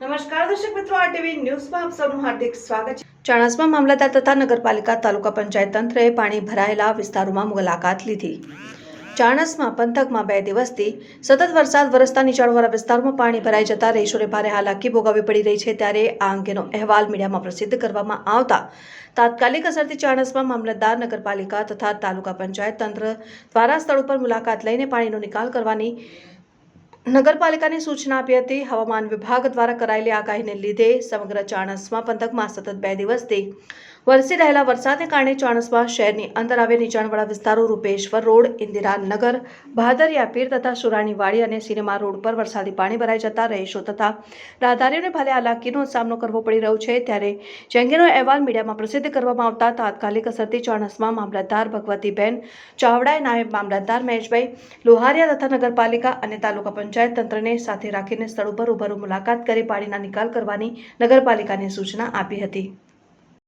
નમસ્કાર, દર્શક પાણી વિસ્તારોમાં પાણી ભરાઈ જતા રહીશોને ભારે હાલાકી ભોગવવી પડી રહી છે ત્યારે આ અંગેનો અહેવાલ મીડિયામાં પ્રસિદ્ધ કરવામાં આવતા તાત્કાલિક અસરથી ચાણસમાં મામલતદાર, નગરપાલિકા તથા તાલુકા પંચાયત તંત્ર દ્વારા સ્થળ ઉપર મુલાકાત લઈને પાણીનો નિકાલ કરવાની નગરપાલિકાને સૂચના આપી હતી, હવામાન વિભાગ દ્વારા કરાયેલી આગાહીને લીધે સમગ્ર ચાણસમાં પંથકમાં સતત બે દિવસથી વરસી રહેલા વરસાદને કારણે ચાણસ્મા શહેરની અંદર આવેલ નીચાણવાળા વિસ્તારો રૂપેશ્વર રોડ, ઇન્દિરાનગર, ભાદરિયા પીર તથા સુરાણીવાડી અને સિનેમા રોડ પર વરસાદી પાણી ભરાઈ જતા રહીશો તથા રાહદારીઓને ભારે હાલાકીનો સામનો કરવો પડી રહ્યો છે, ત્યારે જેંગેનો અહેવાલ મીડિયામાં પ્રસિદ્ધ કરવામાં આવતા તાત્કાલિક અસરથી ચાણસ્મા મામલતદાર ભગવતીબેન ચાવડાએ નાયબ મામલતદાર મહેશભાઈ લોહારિયા તથા નગરપાલિકા અને તાલુકા પંચાયત તંત્રને સાથે રાખીને સ્થળ ઉપર રૂબરૂ મુલાકાત કરી પાણીના નિકાલ કરવાની નગરપાલિકાને સૂચના આપી હતી.